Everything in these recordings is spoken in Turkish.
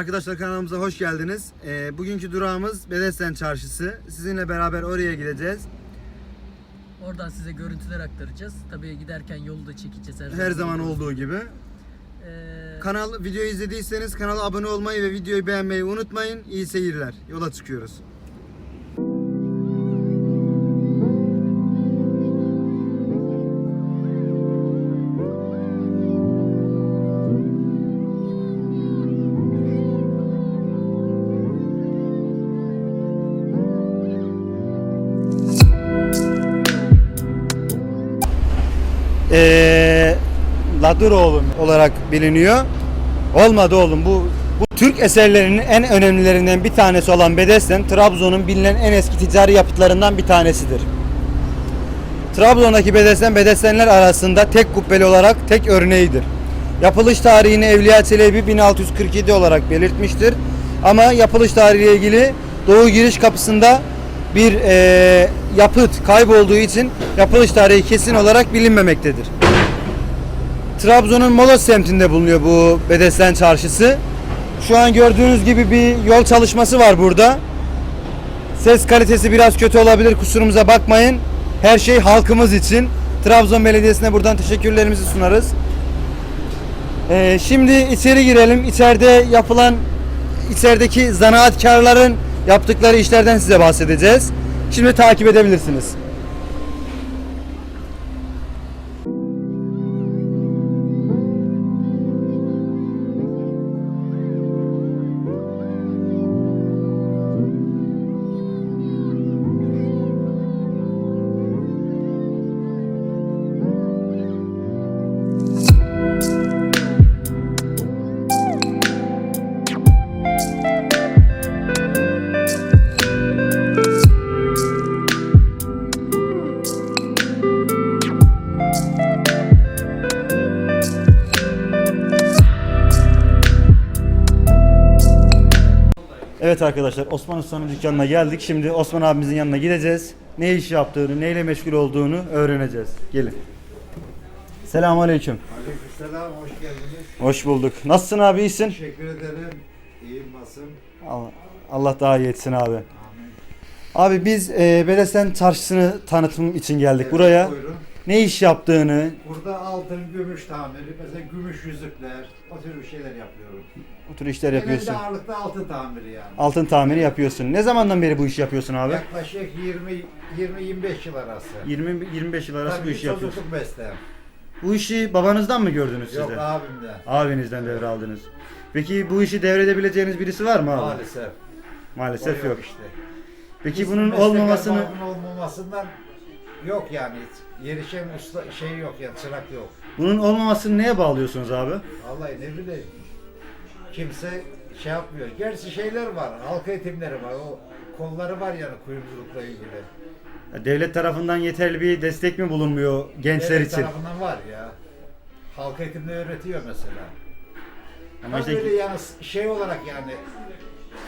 Arkadaşlar kanalımıza hoş geldiniz. Ee, bugünkü durağımız Bedesten Çarşısı. Sizinle beraber oraya gideceğiz. Oradan size görüntüler aktaracağız. Tabii giderken yolu da çekeceğiz Her zaman olduğu gibi. Ee, Kanal videoyu izlediyseniz kanala abone olmayı ve videoyu beğenmeyi unutmayın. İyi seyirler. Yola çıkıyoruz. Ee, Laduroğlu olarak biliniyor. Olmadı oğlum bu bu Türk eserlerinin en önemlilerinden bir tanesi olan Bedesten Trabzon'un bilinen en eski ticari yapıtlarından bir tanesidir. Trabzon'daki Bedesten Bedestenler arasında tek kubbeli olarak tek örneğidir. Yapılış tarihini Evliya Çelebi 1647 olarak belirtmiştir. Ama yapılış tarihiyle ilgili doğu giriş kapısında bir eee, yapıt kaybolduğu için yapılış tarihi kesin olarak bilinmemektedir. Trabzon'un Molos semtinde bulunuyor bu Bedesten Çarşısı. Şu an gördüğünüz gibi bir yol çalışması var burada. Ses kalitesi biraz kötü olabilir kusurumuza bakmayın. Her şey halkımız için. Trabzon Belediyesi'ne buradan teşekkürlerimizi sunarız. Ee, şimdi içeri girelim. İçeride yapılan, içerideki zanaatkarların yaptıkları işlerden size bahsedeceğiz. Şimdi takip edebilirsiniz. Evet arkadaşlar Osman Usta'nın dükkanına geldik. Şimdi Osman abimizin yanına gideceğiz. Ne iş yaptığını, neyle meşgul olduğunu öğreneceğiz. Gelin. Selamun Aleyküm. Aleykümselam, hoş geldiniz. Hoş bulduk. Nasılsın abi iyisin? Teşekkür ederim. İyiyim, nasılsın? Allah, Allah daha iyi etsin abi. Abi biz e, Bedesten Çarşısı'nı tanıtım için geldik Evet, buraya. Buyurun. Ne iş yaptığını, Burada altın, gümüş tamiri, mesela gümüş yüzükler, o tür bir şeyler yapıyorum. bu tür işler yapıyorsun. Genelde ağırlıklı altın tamiri yani. Altın tamiri yapıyorsun. Ne zamandan beri bu işi yapıyorsun abi? Yaklaşık 20 20-25 yıl arası. 20 25 yıl arası bu Tabii işi yapıyorsun. çocukluk. Bu işi babanızdan mı gördünüz siz Yok de? abimden. Abinizden devraldınız. Peki bu işi devredebileceğiniz birisi var mı abi? Maalesef. Maalesef O yok. işte. Peki Bizim bunun meslek olmamasını erbabının olmamasından yok yani. Yerişen usta şey yok yani çırak yok. bunun olmamasını neye bağlıyorsunuz abi? Vallahi ne bileyim. Kimse şey yapmıyor. Gerçi şeyler var. Halk eğitimleri var. O kolları var yani kuyumculukla ilgili. Devlet tarafından yeterli bir destek mi bulunmuyor gençler Devlet için? tarafından var ya. Halk eğitimde öğretiyor mesela. Ama Ama işte böyle yani şey olarak yani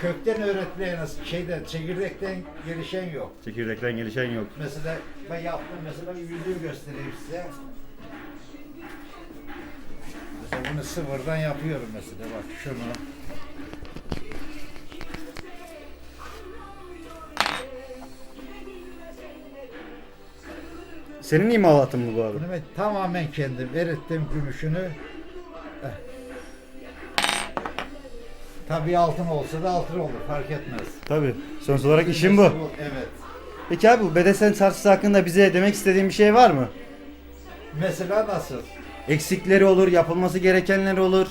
kökten öğretmeyen şeyden çekirdekten gelişen yok. çekirdekten gelişen yok. Mesela ben yaptım mesela bir yüzüğü göstereyim size. Mesela bunu sıfırdan yapıyorum mesela bak şunu. Senin imalatın mı bu abi? Bunu ben tamamen kendim erittim gümüşünü. Tabii altın olsa da altın olur fark etmez. Tabii. Sonuç olarak işin bu. Evet. Peki abi bu Bedesten Çarşısı hakkında bize demek istediğin bir şey var mı? Mesela nasıl? Eksikleri olur, yapılması gerekenler olur.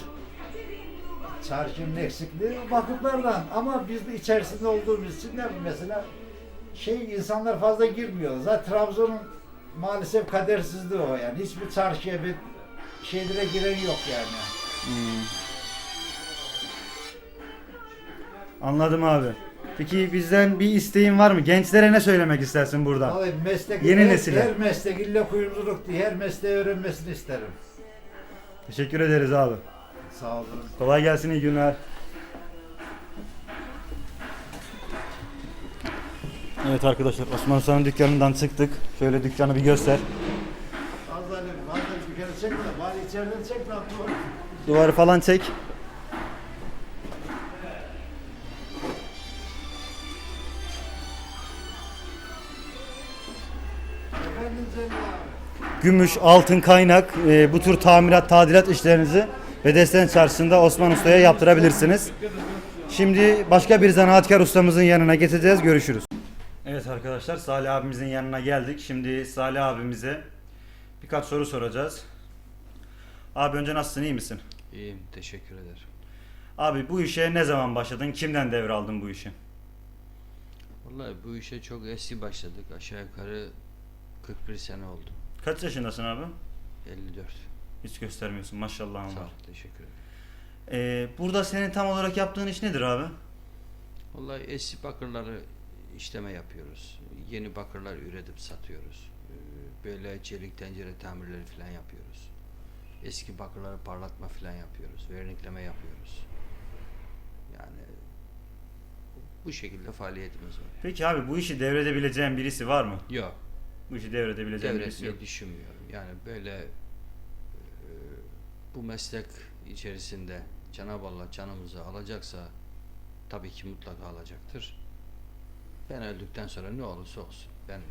Çarşının eksikliği vakıflardan ama biz de içerisinde olduğumuz için de mesela şey insanlar fazla girmiyor. Zaten Trabzon'un maalesef kadersizliği o yani. Hiçbir çarşıya bir şeylere giren yok yani. Anladım abi. Peki bizden bir isteğin var mı? Gençlere ne söylemek istersin burada? Vallahi meslek, Yeni her, nesile. her meslek illa kuyumculuk değil. Her mesleği öğrenmesini isterim. Teşekkür ederiz abi. Sağ olun. Kolay gelsin, iyi günler. Evet arkadaşlar Osman Usta'nın dükkanından çıktık. Şöyle dükkanı bir göster. Fazla fazla bir kere çekme. Bari içeriden çek lan. Duvarı falan çek. Gümüş, altın kaynak e, bu tür tamirat, tadilat işlerinizi Bedesten Çarşısı'nda Osman Usta'ya yaptırabilirsiniz. Şimdi başka bir zanaatkar ustamızın yanına geçeceğiz. Görüşürüz. Evet arkadaşlar Salih abimizin yanına geldik. Şimdi Salih abimize birkaç soru soracağız. Abi önce nasılsın iyi misin? İyiyim, teşekkür ederim. Abi bu işe ne zaman başladın? Kimden devraldın bu işi? Vallahi bu işe çok eski başladık. Aşağı yukarı 41 sene oldu. Kaç yaşındasın abi? 54. Hiç göstermiyorsun maşallah. Sağ var. ol, teşekkür ederim. Ee, burada senin tam olarak yaptığın iş nedir abi? Vallahi eski bakırları işleme yapıyoruz. Yeni bakırlar üretip satıyoruz. Ee, Böyle çelik tencere tamirleri falan yapıyoruz. Eski bakırları parlatma falan yapıyoruz. Vernikleme yapıyoruz. Yani bu şekilde faaliyetimiz var. Peki abi bu işi devredebileceğin birisi var mı? Yok. Bu işi devredebileceğin birisi yok. düşünmüyorum. Yani böyle e, bu meslek içerisinde Cenab-ı Allah canımızı alacaksa tabii ki mutlaka alacaktır. Ben öldükten sonra ne olursa olsun. Ben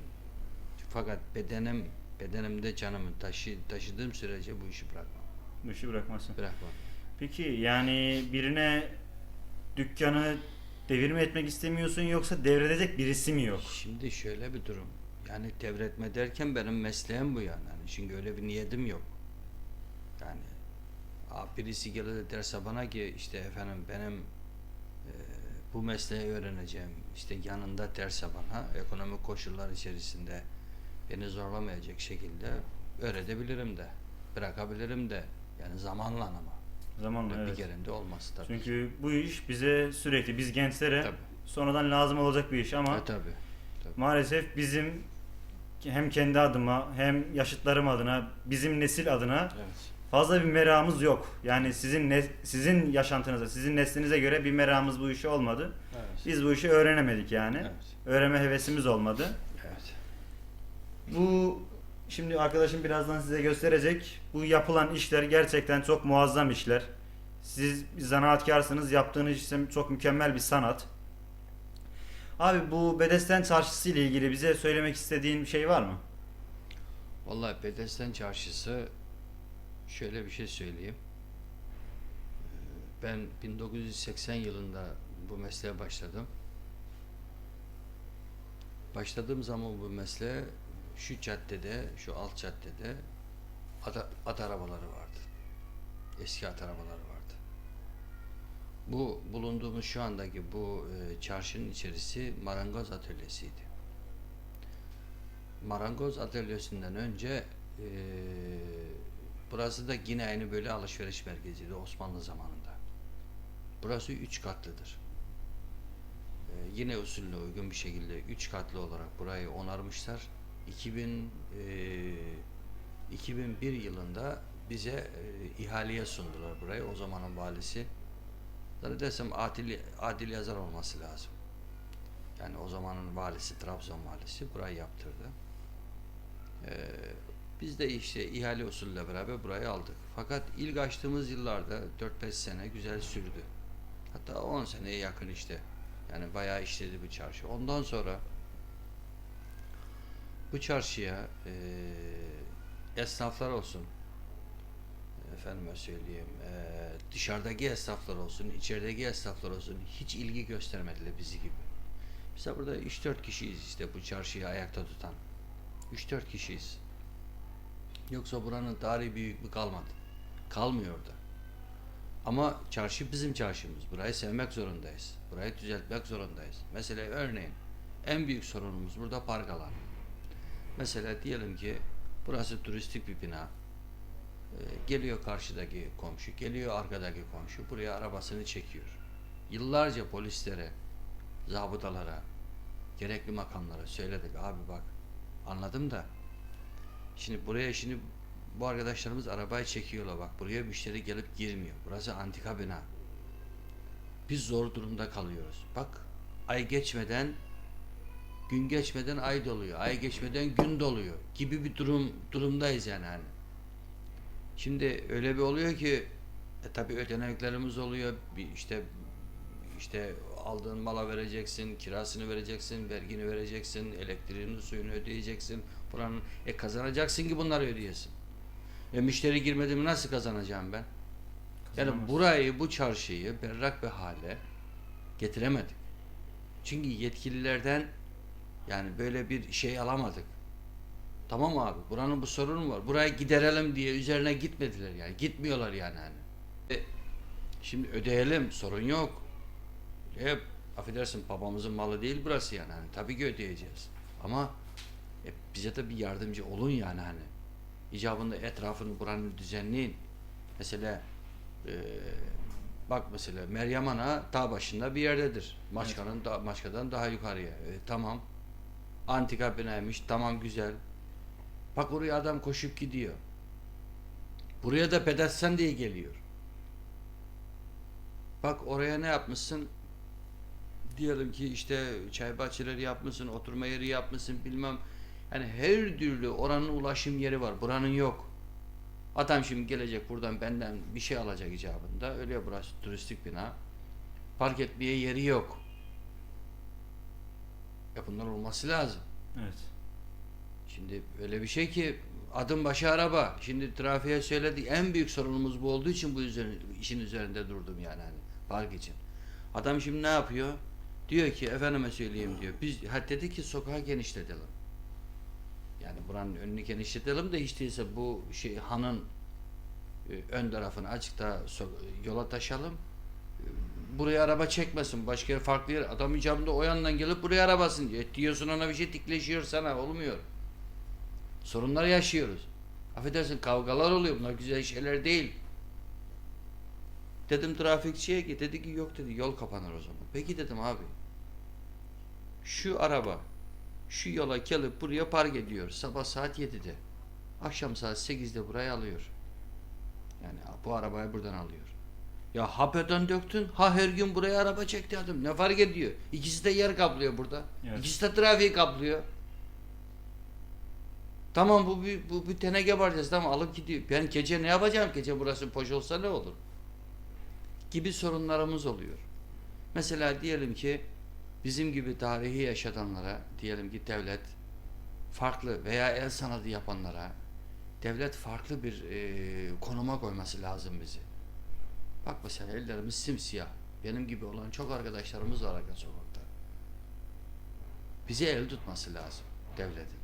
fakat bedenim bedenimde canımı taşı, taşıdığım sürece bu işi bırakmam. Bu işi bırakmasın. Bırakmam. Peki yani birine dükkanı devirme etmek istemiyorsun yoksa devredecek birisi mi yok? Şimdi şöyle bir durum. Yani devretme derken benim mesleğim bu yani. yani çünkü öyle bir niyetim yok. Yani birisi gelir de derse bana ki işte efendim benim e, bu mesleği öğreneceğim. işte yanında derse bana ekonomik koşullar içerisinde beni zorlamayacak şekilde öğretebilirim de. Bırakabilirim de. Yani zamanla ama. Zamanla Bir evet. kerinde olmaz tabii. Çünkü bu iş bize sürekli biz gençlere Tabii. sonradan lazım olacak bir iş ama E, tabii. tabii. maalesef bizim hem kendi adıma hem yaşıtlarım adına bizim nesil adına Evet. fazla bir meramız yok. Yani sizin ne, sizin yaşantınıza, sizin neslinize göre bir meramız bu işi olmadı. Evet. Biz bu işi öğrenemedik yani. Evet. Öğrenme hevesimiz olmadı. Evet. Bu şimdi arkadaşım birazdan size gösterecek. Bu yapılan işler gerçekten çok muazzam işler. Siz bir zanaatkarsınız. Yaptığınız iş çok mükemmel bir sanat. Abi bu Bedesten Çarşısı ile ilgili bize söylemek istediğin bir şey var mı? Vallahi Bedesten Çarşısı şöyle bir şey söyleyeyim. Ben 1980 yılında bu mesleğe başladım. Başladığım zaman bu mesleğe şu caddede, şu alt caddede at, at arabaları vardı. Eski at arabaları vardı. Bu bulunduğumuz şu andaki bu e, çarşının içerisi marangoz atölyesiydi marangoz atölyesinden önce eee, burası da yine aynı böyle alışveriş merkeziydi Osmanlı zamanında. Burası üç katlıdır. Eee, yine usulüne uygun bir şekilde üç katlı olarak burayı onarmışlar. 2000 eee, 2001 yılında bize eee, ihaleye sundular burayı. O zamanın valisi. Zannedersem Adil, Adil Yazar olması lazım. Yani o zamanın valisi, Trabzon valisi burayı yaptırdı. Ee, biz de işte ihale usulüyle beraber burayı aldık. Fakat ilk açtığımız yıllarda 4-5 sene güzel sürdü. Hatta 10 seneye yakın işte. Yani bayağı işledi bu çarşı. Ondan sonra bu çarşıya eee esnaflar olsun, efendime söyleyeyim, eee, dışarıdaki esnaflar olsun, içerideki esnaflar olsun hiç ilgi göstermediler bizi gibi. Mesela burada 3-4 kişiyiz işte bu çarşıyı ayakta tutan. 3-4 kişiyiz. Yoksa buranın tarihi büyüklüğü kalmadı. Kalmıyor da. Ama çarşı bizim çarşımız. Burayı sevmek zorundayız. Burayı düzeltmek zorundayız. Mesela örneğin en büyük sorunumuz burada park alanı. Mesela diyelim ki burası turistik bir bina. Ee, geliyor karşıdaki komşu, geliyor arkadaki komşu. Buraya arabasını çekiyor. Yıllarca polislere, zabıtalara, gerekli makamlara söyledik. Abi bak anladım da şimdi buraya şimdi bu arkadaşlarımız arabayı çekiyorlar bak buraya müşteri gelip girmiyor. Burası antika bina. Biz zor durumda kalıyoruz. Bak ay geçmeden gün geçmeden ay doluyor. Ay geçmeden gün doluyor gibi bir durum durumdayız yani hani. Şimdi öyle bir oluyor ki e, tabii ödeneklerimiz oluyor. Bir işte işte aldığın mala vereceksin, kirasını vereceksin, vergini vereceksin, elektriğini, suyunu ödeyeceksin. Buranın e kazanacaksın ki bunları ödeyesin. E müşteri girmedi mi nasıl kazanacağım ben? Yani burayı, bu çarşıyı berrak bir hale getiremedik. Çünkü yetkililerden yani böyle bir şey alamadık. Tamam abi buranın bu sorunu var. Buraya giderelim diye üzerine gitmediler yani. Gitmiyorlar yani hani. E, şimdi ödeyelim sorun yok. Hep affedersin babamızın malı değil burası yani. Hani, tabii ki ödeyeceğiz. Ama e, bize de bir yardımcı olun yani hani. İcabında etrafını buranın düzenleyin. Mesela e, bak mesela Meryem Ana dağ başında bir yerdedir. Maçka'nın da, Maçka'dan daha yukarıya. E, tamam. Antika binaymış. Tamam güzel. Bak oraya adam koşup gidiyor. Buraya da pedesyen diye geliyor. Bak oraya ne yapmışsın? Diyelim ki işte çay bahçeleri yapmışsın, oturma yeri yapmışsın bilmem. Yani her türlü oranın ulaşım yeri var. Buranın yok. Adam şimdi gelecek buradan benden bir şey alacak icabında. Öyle ya burası turistik bina. Park etmeye yeri yok. Ya bunlar olması lazım. Evet. Şimdi öyle bir şey ki adım başı araba. Şimdi trafiğe söyledik. En büyük sorunumuz bu olduğu için bu üzerine, işin üzerinde durdum yani hani park için. Adam şimdi ne yapıyor? Diyor ki efendime söyleyeyim diyor. Biz ha dedi ki sokağı genişletelim. Yani buranın önünü genişletelim de hiç değilse bu şey hanın e, ön tarafını açıkta so- yola taşalım. E, Buraya araba çekmesin. Başka yer farklı yer. Adam icabında o yandan gelip buraya arabasın diyor. E, Diyorsun ona bir şey dikleşiyor sana. Olmuyor. Sorunlar yaşıyoruz. Affedersin kavgalar oluyor. Bunlar güzel şeyler değil. Dedim trafikçiye ki dedi ki yok dedi yol kapanır o zaman. Peki dedim abi. Şu araba şu yola gelip buraya park ediyor sabah saat 7'de. Akşam saat 8'de burayı alıyor. Yani bu arabayı buradan alıyor. Ya hapeden döktün ha her gün buraya araba çekti adam. Ne fark ediyor? İkisi de yer kaplıyor burada. Evet. İkisi de trafiği kaplıyor. Tamam bu bir, bu bir teneke parçası tamam alıp gidiyor. Ben gece ne yapacağım? Gece burası boş olsa ne olur? Gibi sorunlarımız oluyor. Mesela diyelim ki bizim gibi tarihi yaşatanlara diyelim ki devlet farklı veya el sanatı yapanlara devlet farklı bir e, konuma koyması lazım bizi. Bak mesela ellerimiz simsiyah. Benim gibi olan çok arkadaşlarımız var arka sokakta. Bizi el tutması lazım devletin.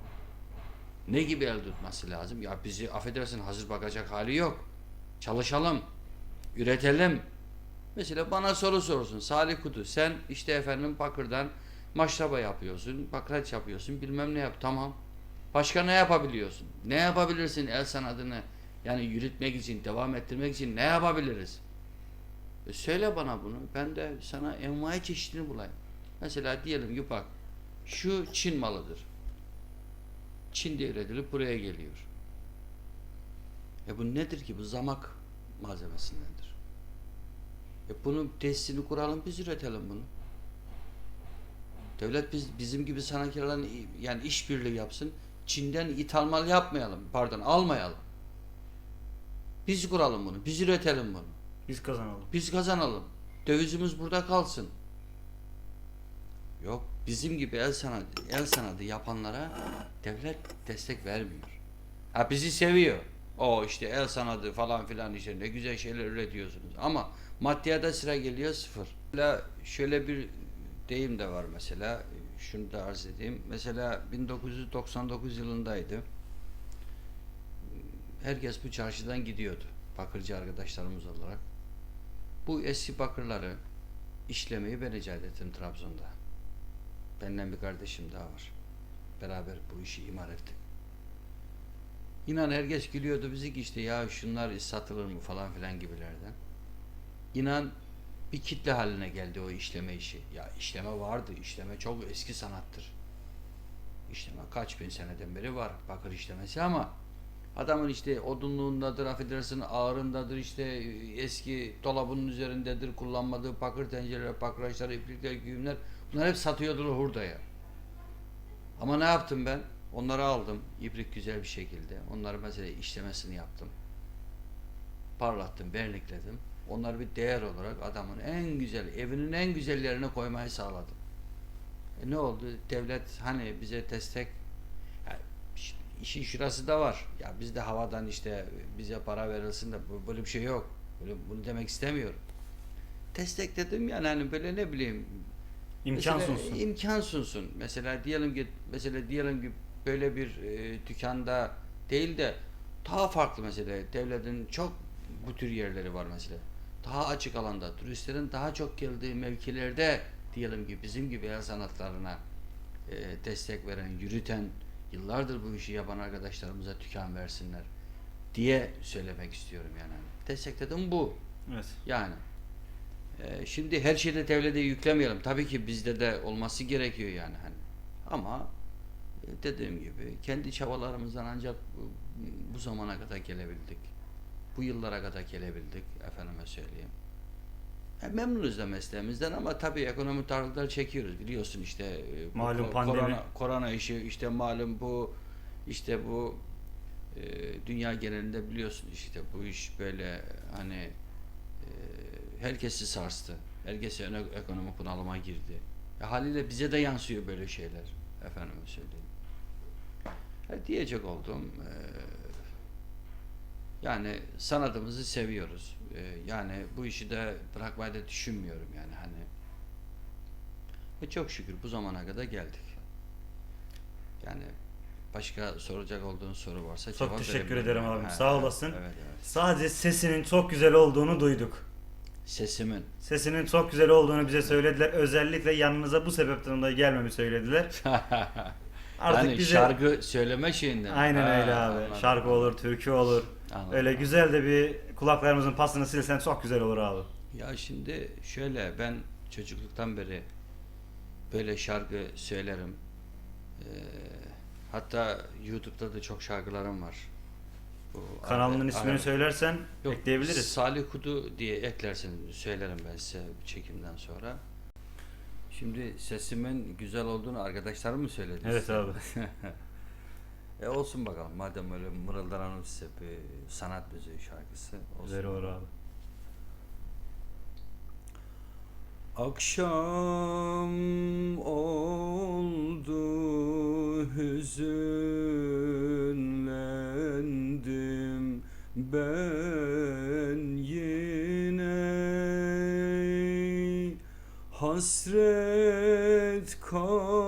Ne gibi el tutması lazım? Ya bizi affedersin hazır bakacak hali yok. Çalışalım. Üretelim. Mesela bana soru sorsun. Salih Kutu sen işte efendim bakırdan maşraba yapıyorsun, bakraç yapıyorsun, bilmem ne yap. Tamam. Başka ne yapabiliyorsun? Ne yapabilirsin el sanatını yani yürütmek için, devam ettirmek için ne yapabiliriz? E söyle bana bunu. Ben de sana envai çeşidini bulayım. Mesela diyelim bak şu Çin malıdır. Çin'de üretilip buraya geliyor. E bu nedir ki? Bu zamak malzemesindendir. E bunun testini kuralım biz üretelim bunu. Devlet biz bizim gibi sanatkarların yani işbirliği yapsın. Çin'den ithal mal yapmayalım. Pardon almayalım. Biz kuralım bunu. Biz üretelim bunu. Biz kazanalım. Biz kazanalım. Dövizimiz burada kalsın. Yok. Bizim gibi el sanatı, el sanatı yapanlara devlet destek vermiyor. Ha bizi seviyor. O işte el sanatı falan filan işte ne güzel şeyler üretiyorsunuz. Ama maddiyata sıra geliyor sıfır. Mesela şöyle bir deyim de var mesela. Şunu da arz edeyim. Mesela 1999 yılındaydı. Herkes bu çarşıdan gidiyordu. Bakırcı arkadaşlarımız olarak. Bu eski bakırları işlemeyi ben icat ettim Trabzon'da. Benden bir kardeşim daha var. Beraber bu işi imar ettik. İnan herkes gülüyordu bizi ki işte ya şunlar satılır mı falan filan gibilerden. İnan bir kitle haline geldi o işleme işi. Ya işleme vardı. İşleme çok eski sanattır. İşleme kaç bin seneden beri var bakır işlemesi ama adamın işte odunluğundadır, affedersin ağırındadır, işte eski dolabının üzerindedir, kullanmadığı bakır tencereler, bakraçlar, iplikler, güğümler bunlar hep satıyordur hurdaya. Ama ne yaptım ben? Onları aldım, ibrik güzel bir şekilde. Onları mesela işlemesini yaptım. Parlattım, vernikledim. Onları bir değer olarak adamın en güzel, evinin en güzellerine koymayı sağladım. E ne oldu? Devlet hani bize destek işin şurası da var. Ya bizde havadan işte bize para verilsin de böyle bir şey yok. Böyle, bunu demek istemiyorum. Destekledim yani hani böyle ne bileyim İmkan Mesela sunsun. imkan sunsun. Mesela diyelim ki mesela diyelim ki böyle bir e, dükkanda değil de daha farklı mesela devletin çok bu tür yerleri var mesela. Daha açık alanda turistlerin daha çok geldiği mevkilerde diyelim ki bizim gibi el sanatlarına e, destek veren, yürüten, yıllardır bu işi yapan arkadaşlarımıza dükkan versinler diye söylemek istiyorum yani. Destekledim bu. Evet. Yani e, şimdi her şeyde devlete yüklemeyelim. Tabii ki bizde de olması gerekiyor yani hani. Ama e, dediğim gibi kendi çabalarımızdan ancak bu, bu zamana kadar gelebildik. Bu yıllara kadar gelebildik efendime söyleyeyim. E, memnunuz da mesleğimizden ama tabii ekonomik darlıklar çekiyoruz biliyorsun işte. e, bu Malum ko- pandemi. Korona, korona işi işte malum bu işte bu e, dünya genelinde biliyorsun işte bu iş böyle hani e, herkesi sarstı. Herkes eno- ekonomik bunalıma girdi. E, haliyle bize de yansıyor böyle şeyler. Efendime söyleyeyim. E, diyecek olduğum e, yani sanatımızı seviyoruz. E, yani bu işi de bırakmayı da düşünmüyorum yani hani. Ve çok şükür bu zamana kadar geldik. Yani başka soracak olduğun soru varsa Çok cevap teşekkür ederim abim. Ha, Sağ olasın. Evet, evet. Sadece sesinin çok güzel olduğunu duyduk. Sesimin. Sesinin çok güzel olduğunu bize söylediler. Özellikle yanınıza bu sebepten dolayı gelmemi söylediler. Artık yani bize şarkı söyleme şeyinden. Aynen Ha, öyle abi. anladım. Şarkı olur, türkü olur. Anladım. Öyle güzel de bir kulaklarımızın pasını silsen çok güzel olur abi. Ya şimdi şöyle ben çocukluktan beri böyle şarkı söylerim. Ee, hatta YouTube'da da çok şarkılarım var. Bu Kanalının ismini Arabe- söylersen Yok, ekleyebiliriz. Salih Kudu diye eklersen söylerim ben size çekimden sonra. Şimdi sesimin güzel olduğunu arkadaşlarım mı söyledi? Evet size? abi. E olsun bakalım madem öyle mırıldanalım size bir sanat müziği şarkısı olsun. Güzel olur abi. Akşam oldu hüzünlendim ben yine hasret kaldım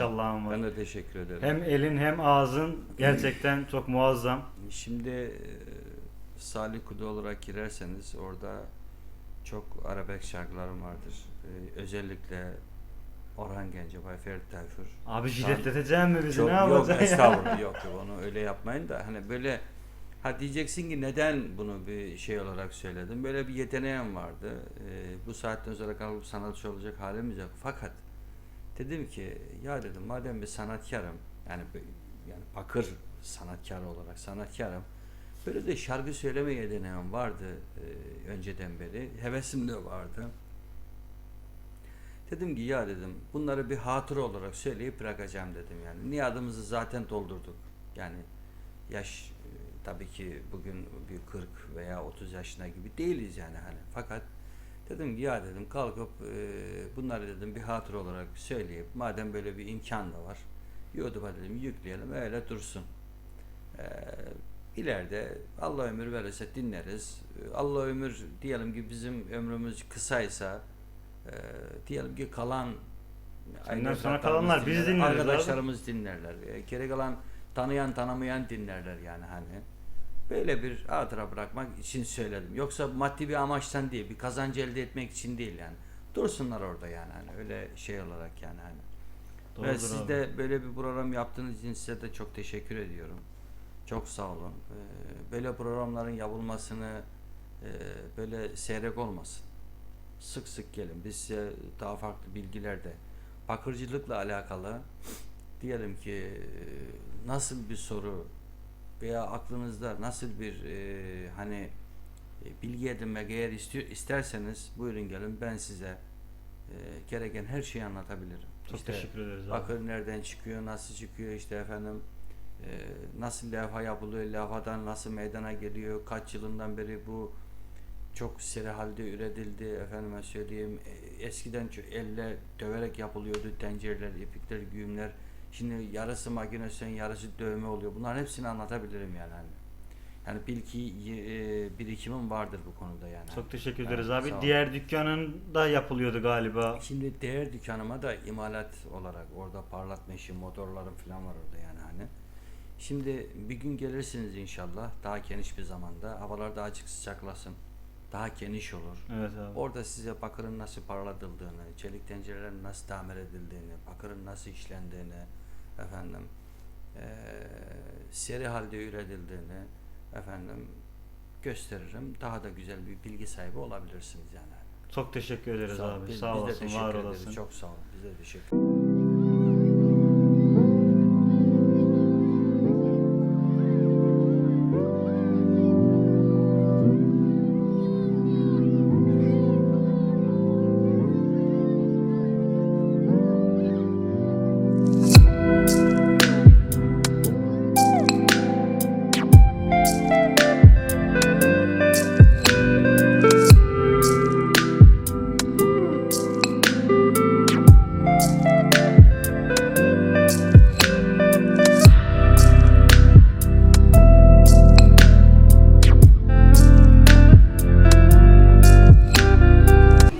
Maşallahım var. Ben de teşekkür ederim. Hem elin hem ağzın gerçekten çok muazzam. Şimdi e, Salih Kudu olarak girerseniz orada çok arabek şarkılarım vardır. E, özellikle Orhan Gencebay, Ferit Tayfur. Abi jiletletecek mi bizi Çok- ne yok yapacaksın? estağfurullah yok yok onu öyle yapmayın da hani böyle ha diyeceksin ki neden bunu bir şey olarak söyledim böyle bir yeteneğim vardı Ee, bu saatten sonra kalıp sanatçı olacak halimiz yok fakat dedim ki ya dedim madem bir sanatkarım yani yani bakır sanatkarı olarak sanatkarım böyle de şarkı söyleme yeteneğim vardı e, önceden beri hevesim de vardı Dedim ki ya dedim bunları bir hatıra olarak söyleyip bırakacağım dedim yani. Niyadımızı zaten doldurduk. Yani yaş e, tabii ki bugün bir 40 veya 30 yaşına gibi değiliz yani hani. Fakat dedim ki ya dedim kalkıp e, bunları dedim bir hatıra olarak söyleyip madem böyle bir imkan da var YouTube'a dedim yükleyelim öyle dursun. Ee, ileride Allah ömür verirse dinleriz. Allah ömür diyelim ki bizim ömrümüz kısaysa e, diyelim ki kalan aile sonra kalanlar biz dinler, dinleriz abi. Arkadaşlarımız dinlerler. E, geri kalan tanıyan tanımayan dinlerler yani hani. Böyle bir hatıra bırakmak için söyledim. Yoksa maddi bir amaçtan değil, bir kazancı elde etmek için değil yani. Dursunlar orada yani hani öyle şey olarak yani hani. Ve Doğrudur siz abi. de böyle bir program yaptığınız için size de çok teşekkür ediyorum. Çok sağ olun. Ee, Böyle programların yapılmasını e, böyle seyrek olmasın. Sık sık gelin. Biz size daha farklı bilgiler de bakırcılıkla alakalı diyelim ki e, nasıl bir soru veya aklınızda nasıl bir e, hani e, bilgi edinmek eğer istiyor, isterseniz buyurun gelin ben size e, gereken her şeyi anlatabilirim. Çok İşte teşekkür ederiz abi. Bakır nereden çıkıyor, nasıl çıkıyor işte efendim e, nasıl levha yapılıyor, levhadan nasıl meydana geliyor, kaç yılından beri bu çok seri halde üretildi efendime söyleyeyim e, eskiden elle döverek yapılıyordu tencereler, iplikler, güğümler şimdi yarısı makinasyon yarısı dövme oluyor bunların hepsini anlatabilirim yani hani. yani bilgi e, birikimim vardır bu konuda yani. Çok teşekkür ederiz sağ abi. Diğer dükkanın da yapılıyordu galiba. Şimdi değer dükkanıma da imalat olarak orada parlatma işi, motorlarım falan var orada yani hani. Şimdi bir gün gelirsiniz inşallah daha geniş bir zamanda. Havalar daha açık sıcaklasın. Daha geniş olur. Evet abi. Orada size bakırın nasıl parlatıldığını, çelik tencerelerin nasıl tamir edildiğini, bakırın nasıl işlendiğini, efendim, eee, seri halde üretildiğini, efendim, gösteririm. Daha da güzel bir bilgi sahibi olabilirsiniz yani. Çok teşekkür ederiz Sağ abi. Biz- Sağ biz olasın, var ederiz. olasın. Çok sağ olun. Biz de teşekkür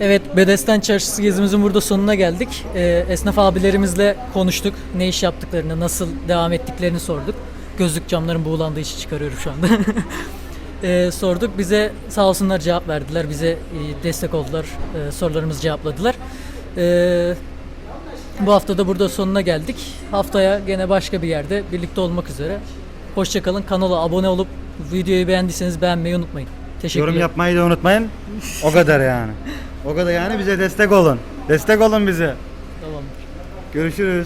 Evet, Bedesten Çarşısı gezimizin burada sonuna geldik. Ee, esnaf abilerimizle konuştuk. Ne iş yaptıklarını, nasıl devam ettiklerini sorduk. Gözlük camların buğulandığı işi çıkarıyorum şu anda. Ee, sorduk. Bize sağ olsunlar cevap verdiler. Bize e, destek oldular. e, sorularımızı cevapladılar. Ee, bu hafta da burada sonuna geldik. Haftaya gene başka bir yerde birlikte olmak üzere. Hoşçakalın. Kanala abone olup videoyu beğendiyseniz beğenmeyi unutmayın. Teşekkürler. Yorum yapmayı da unutmayın. O kadar yani. O kadar yani bize destek olun. Destek olun bize. Tamamdır. Görüşürüz.